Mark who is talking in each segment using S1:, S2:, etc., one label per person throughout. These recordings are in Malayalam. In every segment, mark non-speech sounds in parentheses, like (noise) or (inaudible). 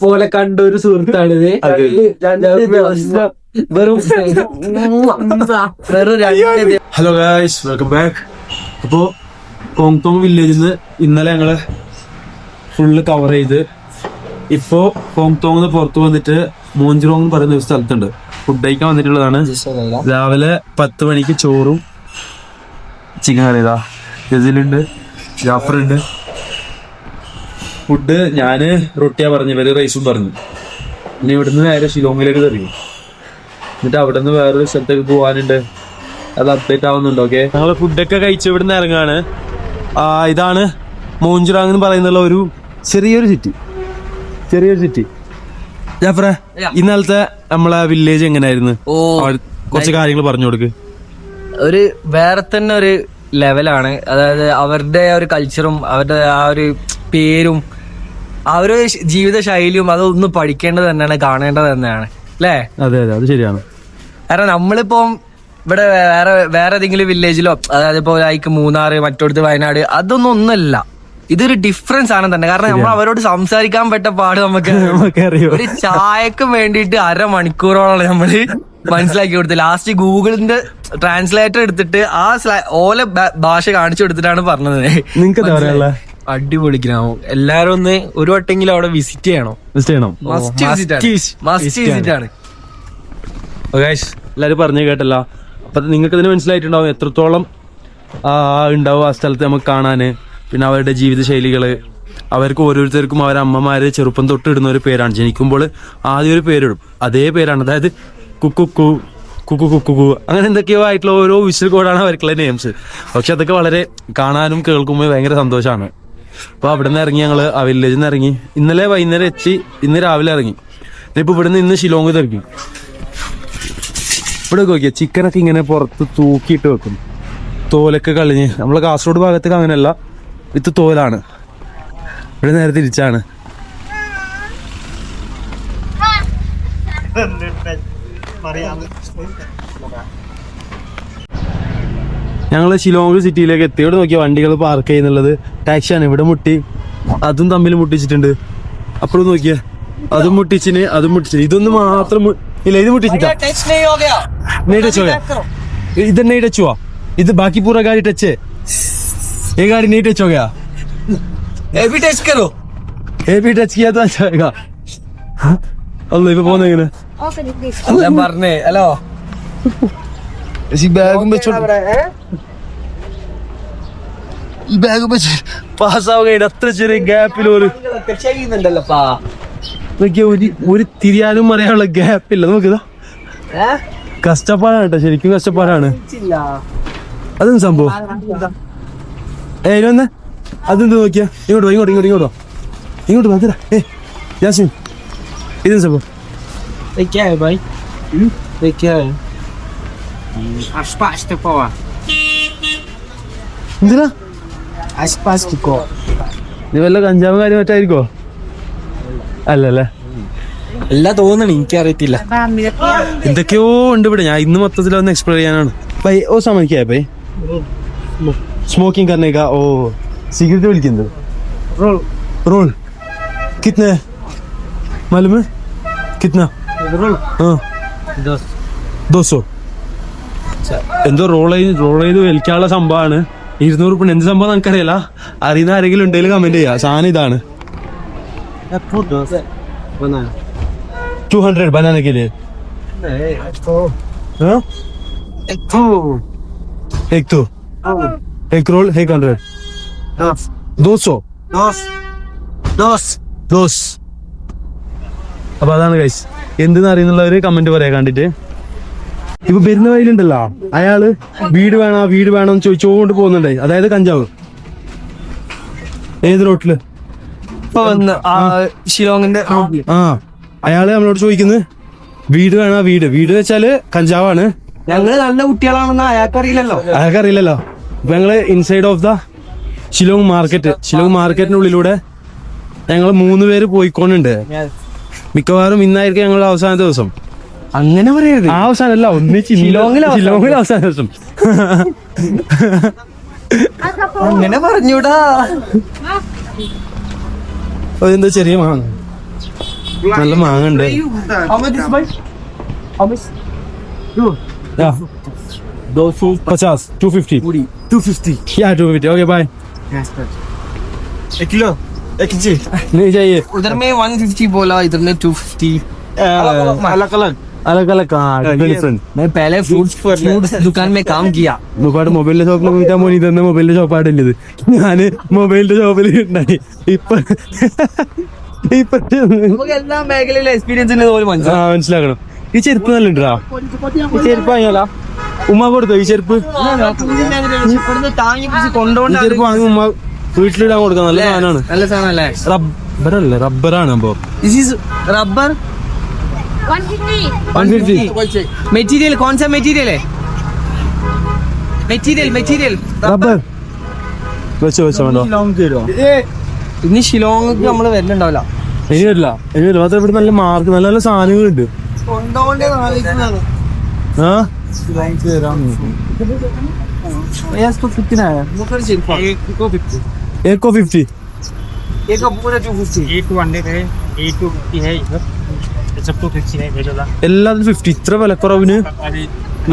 S1: പോലെ കണ്ട ഒരു സുഹൃത്താണിത് വെറും
S2: ഹലോ ഗായ്സ് വെൽക്കം ബാക്ക് അപ്പോ കോങ്തോങ് വില്ലേജിൽ നിന്ന് ഇന്നലെ ഞങ്ങൾ ഫുള്ള് കവർ ചെയ്ത്. ഇപ്പോ കോങ്തോങ് പുറത്തു വന്നിട്ട് മോഞ്ചിറോങ് എന്ന് പറയുന്ന ഒരു സ്ഥലത്തുണ്ട്. ഫുഡ് കഴിക്കാൻ വന്നിട്ടുള്ളതാണ്. രാവിലെ പത്ത് മണിക്ക് ചോറും ചിക്കൻ കറി ഇതാ. ജസിലുണ്ട് ജാഫറുണ്ട്. ഫുഡ് ഞാൻ റൊട്ടിയാ പറഞ്ഞു ഇവർ റൈസും പറഞ്ഞു. പിന്നെ ഇവിടുന്ന് നേരെ ഷിലോങ്ങിലേക്ക് തെറിയും എന്നിട്ട് അവിടെ നിന്ന് വേറൊരു സ്ഥലത്തേക്ക് പോകാനുണ്ട് അത് അപ്ഡേറ്റ് ആവുന്നുണ്ട് ഓക്കെ ഞങ്ങൾ ഫുഡൊക്കെ കഴിച്ച് ഇവിടുന്ന് ഇറങ്ങാണ്. ആ, ഇതാണ് മോഞ്ചുറാങ് എന്ന് പറയുന്നുള്ള ഒരു ചെറിയൊരു സിറ്റി ചെറിയൊരു സിറ്റി ജാഫറ ഇന്നലത്തെ നമ്മളെ വില്ലേജ് എങ്ങനെയായിരുന്നു
S1: ഓ
S2: കുറച്ച് കാര്യങ്ങൾ പറഞ്ഞു കൊടുക്ക്.
S1: ഒരു വേറെ തന്നെ ഒരു ലെവലാണ് അതായത് അവരുടെ ആ ഒരു കൾച്ചറും അവരുടെ ആ ഒരു പേരും ആ ഒരു ശ- ജീവിത ശൈലിയും അതൊന്ന് പഠിക്കേണ്ടത് തന്നെയാണ് കാണേണ്ടത് തന്നെയാണ്. അല്ലേ?
S2: അതെ അതെ അത് ശരിയാണ്.
S1: കാരണം നമ്മളിപ്പം ഇവിടെ വേറെ വേറെ ഏതെങ്കിലും വില്ലേജിലോ അതായത് ഇപ്പോൾ ലൈക്ക് മൂന്നാറ് മറ്റോടത്ത് വയനാട് അതൊന്നും ഒന്നല്ല ഇതൊരു ഡിഫറൻസ് ആണ് തന്നെ. കാരണം നമ്മൾ അവരോട് സംസാരിക്കാൻ പറ്റ പാട് നമുക്ക് ഒരു ചായക്കും വേണ്ടിയിട്ട് അരമണിക്കൂറോളം നമ്മൾ മനസ്സിലാക്കി കൊടുത്ത് ലാസ്റ്റ് ഗൂഗിളിന്റെ ട്രാൻസ്ലേറ്റർ എടുത്തിട്ട് ആ ഓല ഭാഷ കാണിച്ചു കൊടുത്തിട്ടാണ് പറഞ്ഞത്.
S2: നിങ്ങൾക്ക്
S3: അടിപൊളി ഗ്രാമം എല്ലാരും ഒന്ന് ഒരു വട്ടെങ്കിലും അവിടെ വിസിറ്റ് ചെയ്യണം.
S2: വിസിറ്റ് ചെയ്യണം.
S1: വിസിറ്റ് ആണ്.
S2: എല്ലാവരും പറഞ്ഞു കേട്ടല്ല. അപ്പൊ നിങ്ങൾക്ക് ഇതിന് മനസ്സിലായിട്ടുണ്ടാവും എത്രത്തോളം ആ, ഉണ്ടാവും ആ സ്ഥലത്ത് നമുക്ക് കാണാന്. പിന്നെ അവരുടെ ജീവിത ശൈലികൾ അവർക്ക് ഓരോരുത്തർക്കും അവരുടെ അമ്മമാര് ചെറുപ്പം തൊട്ട് ഇടുന്ന ഒരു പേരാണ്. ജനിക്കുമ്പോൾ ആദ്യം ഒരു പേരിടും. അതേ പേരാണ്. അതായത് കുക്കുക്കു കുക്കു കുക്കു അങ്ങനെ എന്തൊക്കെയോ ആയിട്ടുള്ള ഓരോ വിഷൽ കോഡാണ് അവർക്കുള്ള നെയിംസ് പക്ഷെ അതൊക്കെ വളരെ കാണാനും കേൾക്കുമ്പോൾ ഭയങ്കര സന്തോഷമാണ്. അപ്പോൾ അവിടെ നിന്ന് ഇറങ്ങി ഞങ്ങൾ ആ വില്ലേജിൽ നിന്ന് ഇറങ്ങി. ഇന്നലെ വൈകുന്നേരം എത്തി ഇന്ന് രാവിലെ ഇറങ്ങി. ഇപ്പോൾ ഇവിടെ നിന്ന് ഇന്ന് ഷിലോങ് തിറങ്ങി ഇവിടെ നോക്കിയ ചിക്കനൊക്കെ ഇങ്ങനെ പുറത്ത് തൂക്കിയിട്ട് വെക്കും. തോലൊക്കെ കളിഞ്ഞ്. നമ്മളെ കാസർഗോഡ് ഭാഗത്തേക്ക് അങ്ങനെയല്ല വിത്ത് തോലാണ്. ഇവിടെ നേരെ തിരിച്ചാണ്. ഞങ്ങൾ ഷിലോങ് സിറ്റിയിലേക്ക് എത്തി ഇവിടെ നോക്കിയ വണ്ടികൾ പാർക്ക് ചെയ്യുന്നുള്ളത് ടാക്സിയാണ് ഇവിടെ മുട്ടി അതും തമ്മിൽ മുട്ടിച്ചിട്ടുണ്ട് അപ്പോഴും നോക്കിയ അതും മുട്ടിച്ചിന് അതും മുട്ടിച്ചിന് ഇതൊന്നും മാത്രം മു- ഇല്ല ഇത് മുട്ടിച്ചിട്ടാ नहीं टच हो गया इधर नहीं टच हुआ इधर बाकी पूरा गाड़ी टच है ये गाड़ी नहीं टच हो गया
S1: ടച്ച് കറോ
S2: ये भी टच किया तो अच्छा होगा അല്ല ഇപ്പൊ പോകുന്ന എങ്ങനെ
S1: ഞാൻ പറഞ്ഞേ ഹലോ
S2: ഈ ബാഗും വെച്ചോണ്ട് ഈ ബാഗും വെച്ച് പാസ്സാവുകയാണ് അത്ര ചെറിയ ഗ്യാപ്പിൽ ഒരു നോക്കിയാ ഒരു ഒരു തിരിയാനും അറിയാനുള്ള ഗ്യാപ്പില്ല നോക്കിയതാ. കഷ്ടപ്പാടാണ് കേട്ടോ. ശരിക്കും കഷ്ടപ്പാടാണ്. അതെന്ത് സംഭവം? ഏ ഇനി വന്നേ. അതെന്ത് നോക്കിയാ? ഇങ്ങോട്ട് ഇങ്ങോട്ട് ഇങ്ങോട്ട് ഇങ്ങോട്ട് ഇങ്ങോട്ട് വാ തരാ ഏ ജാസ്മിൻ ഇതെന്ത് സംഭവം?
S3: Aspasta po ah.
S2: എന്തിനാ?
S3: അസ്പാസ്റ്റിക്കോ
S2: ഇത് വല്ല കഞ്ചാവ് കാര്യം മറ്റായിരിക്കോ? അല്ലല്ലേ?
S3: അല്ല തോന്നണ എനിക്ക് അറിയത്തില്ല
S2: എന്തൊക്കെയോ ഉണ്ട് ഇവിടെ. ഞാൻ ഇന്ന് മൊത്തത്തിൽ ഒന്ന് എക്സ്പ്ലോർ ചെയ്യാനാണ്. ബൈ ഓ സമനിക്കായ ബൈ സ്മോക്കിംഗ് കർണേക്ക ഓ സിഗരറ്റ് വിളിക്കുന്നത് റോൾ
S3: കിത്ന?
S2: മലമ?
S3: കിത്ന?
S2: റോൾ ദോസോ എന്തോ റോൾ ചെയ്ത് റോൾ ചെയ്ത് വലിക്കാനുള്ള സംഭവമാണ് ഇരുന്നൂറ് റുപ്യ എന്ത് സംഭവം നമുക്കറിയില്ല അറിയുന്ന ആരെങ്കിലും ഉണ്ടെങ്കിൽ കമന്റ് ചെയ്യാം സാധനം ഇതാണ്
S3: फूड दस बना
S2: ടു ഹൺഡ്രഡ് ബനാന के लिए हाँ? एक तो एक रोल एक हंड्रेड
S3: दस
S2: दो सौ
S3: दस दस
S2: ദോസ് അപ്പൊ അതാണ് ഗൈസ് എന്തെന്ന് അറിയുന്നുള്ളവര് കമന്റ് പറയാ കണ്ടിട്ട് ഇപ്പൊ വരുന്ന വഴിയിലുണ്ടല്ലോ. അയാൾ വീട് വേണോ വീട് വേണോ എന്ന് ചോദിച്ചോണ്ട് പോകുന്നുണ്ടായി അതായത് കഞ്ചാവ്. ഏത് റോട്ടിൽ
S1: ഇപ്പൊ വന്ന് ആ ഷിലോങ്ങിന്റെ
S2: ആ അയാൾ നമ്മളോട് ചോദിക്കുന്നത് വീട് വേണോ വീട്? വീട് വെച്ചാൽ കഞ്ചാവാണ്.
S1: ഞങ്ങൾ നല്ല കുട്ടികളാണെന്ന് അയാൾക്കറിയില്ലല്ലോ.
S2: അയാൾക്ക് അറിയില്ലല്ലോ ഇപ്പൊ ഞങ്ങൾ inside of the Shillong market Shillong മാർക്കറ്റിനുള്ളിലൂടെ ഞങ്ങൾ മൂന്ന് പേര് പോയിക്കൊണ്ടുണ്ട് മിക്കവാറും ഇന്നായിരിക്കും ഞങ്ങളുടെ അവസാന ദിവസം.
S1: അങ്ങനെ പറയരുത്.
S2: അവസാനല്ല അവസാനമല്ല ഒന്നിച്ച്
S1: ഷിലോങ്ങിലെ അവസാന.
S2: ദിവസം.
S1: അങ്ങനെ പറഞ്ഞൂടാ.
S2: അതെന്താ ചെറിയ മാങ്ങ? നല്ല മാങ്ങ ഉണ്ട് പച്ചാസ്
S1: ടു ഫിഫ്റ്റി
S3: യാ ടു ഫിഫ്റ്റി ഓക്കെ
S2: ബൈ चाहिए
S1: उधर में 150 बोला इधर 250
S3: अलग अलग
S2: हाँ डिफरेंट
S1: मैं पहले फ्रूट फ्रूट दुकान में काम किया
S2: ഒരുപാട് മൊബൈലിന്റെ ഷോപ്പിൽ പോയിട്ടാ മോനി തന്നെ മൊബൈലിന്റെ ഷോപ്പാടില്ലത് ഞാന് മൊബൈലിന്റെ ഷോപ്പിൽ ഉണ്ടായി ഇപ്പൊ ഇപ്പൊ
S1: നമുക്ക് എല്ലാ മേഖലയിലും എക്സ്പീരിയൻസ് ഉണ്ട് പോലും
S2: ആ മനസ്സിലാക്കണം ഈ ചെരുപ്പ് നല്ല ഉണ്ടാ ഈ ചെരുപ്പ് വാങ്ങിയാലാ ഉമ്മ കൊടുത്തോ ഈ ചെരുപ്പ്
S1: ഇവിടുന്ന് താങ്ങി പിടിച്ച്
S2: ഈ
S1: കൊണ്ടുപോകണ്ട
S2: ചെരുപ്പ് വാങ്ങി ഉമ്മ വീട്ടിലിടാൻ കൊടുക്കാം നല്ല സാധനമാണ്
S1: നല്ല സാധനം അല്ലേ
S2: റബ്ബറല്ലേ റബ്ബറാണ് അപ്പൊ
S1: दिस इज रबर
S4: 150
S1: मटेरियल कौन सा मटेरियल है मटेरियल मटेरियल
S2: റബ്ബർ വെച്ചോ വെച്ചോ വേണ്ടോ
S1: ഇനി ഷിലോങ് നമ്മൾ വരുന്നുണ്ടാവില്ല
S2: ഇനി വരില്ല ഇനി വരില്ല മാത്രം ഇവിടെ നല്ല മാർക്ക് നല്ല നല്ല സാധനങ്ങളുണ്ട് ആ ഏക്കോ ഫിഫ്റ്റി
S3: ए टू हंड्रेड है ए टू फिफ्टी है इधर
S2: എല്ലാത്തിനും ഫിഫ്റ്റി ഇത്ര വിലക്കുറവിന്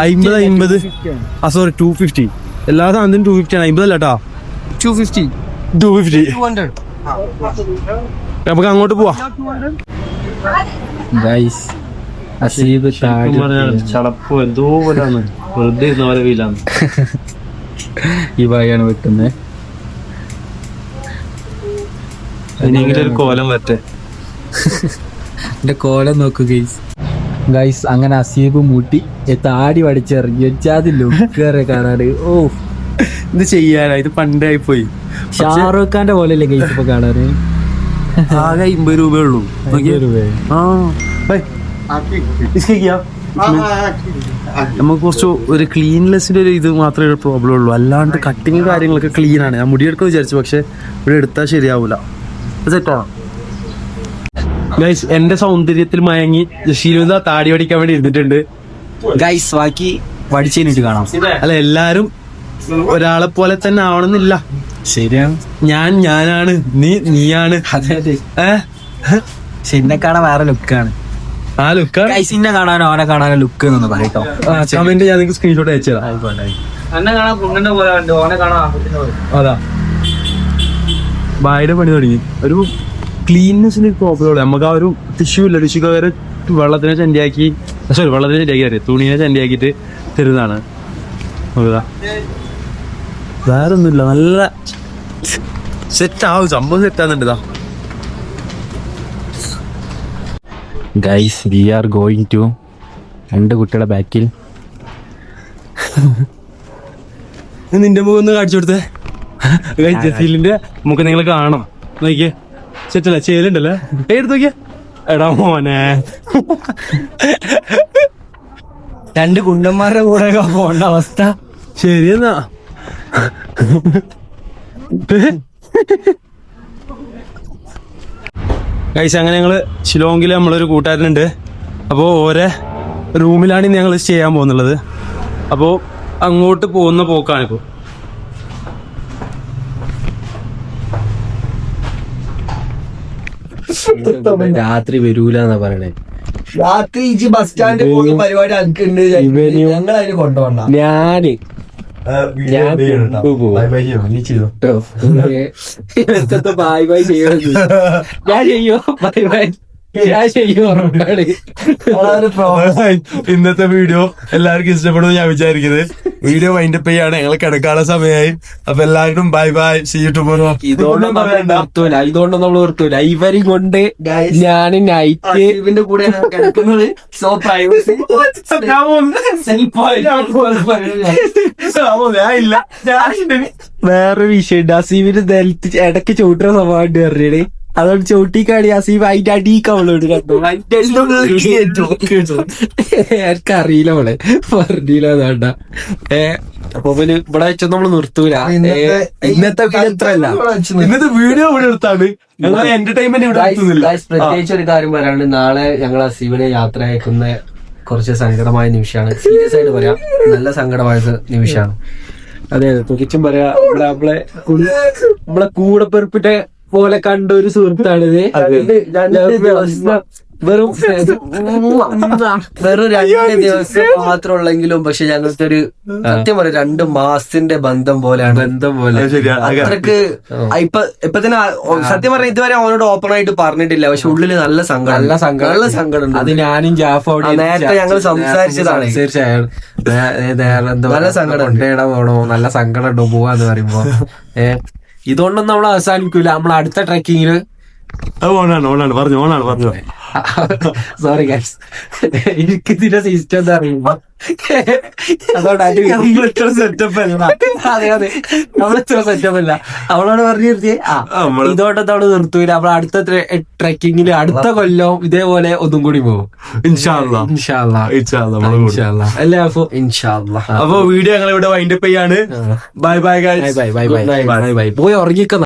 S2: അമ്പത് അമ്പത് ആ സോറി ടു ഫിഫ്റ്റി എല്ലാ സാധനത്തിനും ടു ഫിഫ്റ്റി ആണ്. അമ്പത് അല്ല കേട്ടാ
S1: ടു ഫിഫ്റ്റി
S2: ടു ഫിഫ്റ്റി നമുക്ക് അങ്ങോട്ട് പോവാ.
S1: അസീബ്
S2: ചടപ്പോ എന്തോ പോലാണ്. വെറുതെ ഇരുന്ന പോലെ വീലാണ്
S1: ഈ വഴിയാണ് വെക്കുന്നത്
S2: ഇനിയെങ്കിലും ഒരു കോലം വരട്ടെ. (laughs)
S1: എന്റെ കോലം നോക്കൂ ഗൈസ് ഗൈസ് അങ്ങനെ അസീബ് മൂട്ടി. താടി വടിച്ചിറങ്ങി. വെച്ചാതി ലുക്കേറെ കാണാറ് ഓ
S2: ഇത് ചെയ്യാനാ. ഇത് പണ്ടായി പോയി
S1: ഷാറുഖ് ഖാന്റെ പോലെ അല്ലേ ഗൈസ് ഇപ്പൊ കാണാറ്
S2: ആകെ അമ്പത് രൂപയേ ഉള്ളൂ. നമുക്ക് കുറച്ച് ഒരു ക്ലീൻലെസ്സിന്റെ ഒരു ഇത് മാത്രമേ പ്രോബ്ലം ഉള്ളൂ. അല്ലാണ്ട് കട്ടിങ് കാര്യങ്ങളൊക്കെ ക്ലീൻ ആണ്. ഞാൻ മുടിയെടുക്കാൻ വിചാരിച്ചു. പക്ഷെ ഇവിടെ എടുത്താൽ ശരിയാവൂല. സെറ്റാണോ ഗൈസ് എന്റെ സൗന്ദര്യത്തിൽ മയങ്ങി ജഷീലുദ താടി പഠിക്കാൻ വേണ്ടി ഇരുന്നിട്ടുണ്ട്.
S1: ഗൈസ് ബാക്കി വടിച്ചതിനിട്ട് കാണാം.
S2: അല്ല എല്ലാരും ഒരാളെ പോലെ തന്നെ ആവണമെന്നില്ല.
S1: ശരിയാണ്.
S2: ഞാൻ ഞാനാണ്. നീ നീയാണ്.
S1: അതെ അതെ.
S2: ഏഹ്
S1: പക്ഷെ എന്നെ കാണാൻ വേറെ ലുക്കാണ്.
S2: ആ ലുക്കാണ്
S1: ഗൈസ് ഇന്നെ കാണാനോ അവനെ കാണാനോ ലുക്ക് എന്നൊന്ന് പറയട്ടോ
S2: കമന്റ് ഞാൻ നിങ്ങൾക്ക് സ്ക്രീൻഷോട്ട്
S1: അയച്ചു തരാം.
S2: അതാ. ബായുടെ പണി തുടങ്ങി. ഒരു ക്ലീൻനെസ്സിന് പ്രോബ്ലം നമുക്ക് ആ ഒരു ടിഷ്യൂ ഇല്ല. ടിഷ്യൂ കയറി വെള്ളത്തിനെ ചണ്ടിയാക്കി സോറി വെള്ളത്തിനെ ചണ്ടിയാക്കി അറിയാം? തുണീനെ ചണ്ടിയാക്കിയിട്ട് തരുന്നതാണ്. നോക്കുക വേറെ ഒന്നുമില്ല നല്ല സെറ്റ് ആവും സംഭവം സെറ്റ് ആകുന്നുണ്ട്
S1: guys we are going to രണ്ട് കുട്ടികളുടെ ബാക്കിൽ
S2: നിന്റെ മുഖം ഒന്ന് കാണിച്ചു കൊടുത്തേ. ജസീലിന്റെ മുഖം നിങ്ങൾ കാണാം നോക്കിയേ. സെറ്റല്ല ചേലുണ്ടല്ലേ? എടുത്ത് നോക്കിയ. എടാ മോനെ.
S1: രണ്ട് കുണ്ടന്മാരുടെ കൂടെ പോണ്ട അവസ്ഥ.
S2: ശരിയെന്നാ കഴിച്ച അങ്ങനെ ഞങ്ങൾ ഷിലോങ്ങിൽ നമ്മളൊരു കൂട്ടുകാരനുണ്ട്. അപ്പോൾ ഓരോ റൂമിലാണ് ഇന്ന് ഞങ്ങൾ ചെയ്യാൻ പോകുന്നുള്ളത്. അപ്പോൾ അങ്ങോട്ട് പോകുന്ന പോക്കാണിപ്പോൾ
S3: രാത്രി വരൂല എന്നാ പറയണേ.
S1: രാത്രി ഇജി ബസ് സ്റ്റാൻഡിൽ പോകുന്ന പരിപാടി എനിക്കുണ്ട് ഞങ്ങൾ അതിന് കൊണ്ടുപോകണ്ട
S3: ഞാൻ ഞാൻ ബൈ ബൈ ചെയ്യോ? (laughs) ഞാൻ ചെയ്യോ? ബൈ ബൈ
S2: ഇന്നത്തെ വീഡിയോ എല്ലാവർക്കും ഇഷ്ടപ്പെടുമെന്ന് ഞാൻ വിചാരിക്കുന്നത്. വീഡിയോ വൈൻഡ് വൈൻഡപ്പ് ചെയ്യാണ്. ഞങ്ങൾ കിടക്കാനുള്ള സമയമായി. അപ്പൊ എല്ലാവരും bye bye see you tomorrow
S3: ഇതുകൊണ്ടൊന്നും നമ്മൾ നിർത്തൂല. ഇതുകൊണ്ടൊന്നും നമ്മൾ നിർത്തൂല. ഇവരും കൊണ്ട് ഞാൻ നൈറ്റ്
S1: ഇവന്റെ കൂടെ കിടക്കുന്നത്. സോ പ്രൈവസി
S3: വേറെ വിഷയം ഉണ്ട്. നിലത്ത് ഇടയ്ക്ക് ചൂട്ടുന്ന സ്വഭാവം പറഞ്ഞേ അതുകൊണ്ട് ചവിട്ടിക്കാടി അസീം അതിന്റെ അടിക്കവളോട് (laughs) (laughs) കണ്ടു എനിക്കറിയില്ല അവളെ പറഞ്ഞില്ല അതാണ്ട ഏ അപ്പൊ പിന്നെ ഇവിടെ വെച്ച നമ്മൾ നിർത്തൂല. ഇന്നത്തെ ഇത്രല്ല
S2: ഇന്നത്തെ വീഡിയോ ഇവിടെ എടുത്താണ് ഞങ്ങൾ എന്റർടൈൻമെന്റ് ഇവിടെ
S1: പ്രത്യേകിച്ച് ഒരു കാര്യം പറയാണ്ട് നാളെ ഞങ്ങൾ അസീബിനെ യാത്ര അയക്കുന്ന കുറച്ച് സങ്കടമായ നിമിഷമാണ്. സീരിയസ് ആയിട്ട് പറയാം. നല്ല സങ്കടമായ നിമിഷമാണ്.
S3: അതെ അതെ. തികച്ചും പറയാ നമ്മളെ നമ്മളെ കൂടെ പെറുപ്പിന്റെ പോലെ കണ്ട ഒരു സുഹൃത്താണിത്
S1: രണ്ട് രണ്ട് ദിവസം വെറും വെറും രണ്ട് ദിവസം മാത്രമുള്ളെങ്കിലും പക്ഷെ ഞങ്ങൾക്ക് ഒരു സത്യം പറയാം രണ്ട് മാസത്തിന്റെ ബന്ധം പോലെയാണ്.
S3: ബന്ധം പോലെ.
S1: അത്രയ്ക്ക് ഇപ്പൊ ഇപ്പൊ തന്നെ സത്യം പറഞ്ഞ ഇതുവരെ അവനോട് ഓപ്പൺ ആയിട്ട് പറഞ്ഞിട്ടില്ല. പക്ഷെ ഉള്ളിൽ നല്ല സങ്കടം
S3: നല്ല സങ്കടം
S1: നല്ല സങ്കടം
S3: അത് ഞാനും ജാഫ്
S1: നേരത്തെ ഞങ്ങൾ സംസാരിച്ചതാണ്.
S3: തീർച്ചയായും
S1: നല്ല സങ്കടം
S3: ഉണ്ടേടാ പോണോ? നല്ല സങ്കടം ഉണ്ടോ. പോവാന്ന് പറയുമ്പോ. ഏ ഇതുകൊണ്ടൊന്നും നമ്മൾ അവസാനിക്കൂല നമ്മൾ അടുത്ത
S2: ട്രക്കിങ്ങിൽ ഓണാണ് ഓണാണ്. പറഞ്ഞു ഓണാണ് പറഞ്ഞു.
S3: സോറി ഗൈസ് എനിക്ക് ഇതിന്റെ സിസ്റ്റം എന്താ പറയുമ്പോ അവളോട് പറഞ്ഞു
S2: നിർത്തി
S3: ഇതോട്ട് തവണ നിർത്തൂല. അവൾ അടുത്ത ട്രക്കിങ്ങിൽ അടുത്ത കൊല്ലം ഇതേപോലെ ഒന്നും കൂടി പോകും. അപ്പൊ?
S2: വീഡിയോ ഞങ്ങൾ ഇവിടെ വൈൻഡപ്പ് ചെയ്യാണ്. Bye
S3: bye bye bye bye bye bye പോയി ഉറങ്ങിക്കുന്ന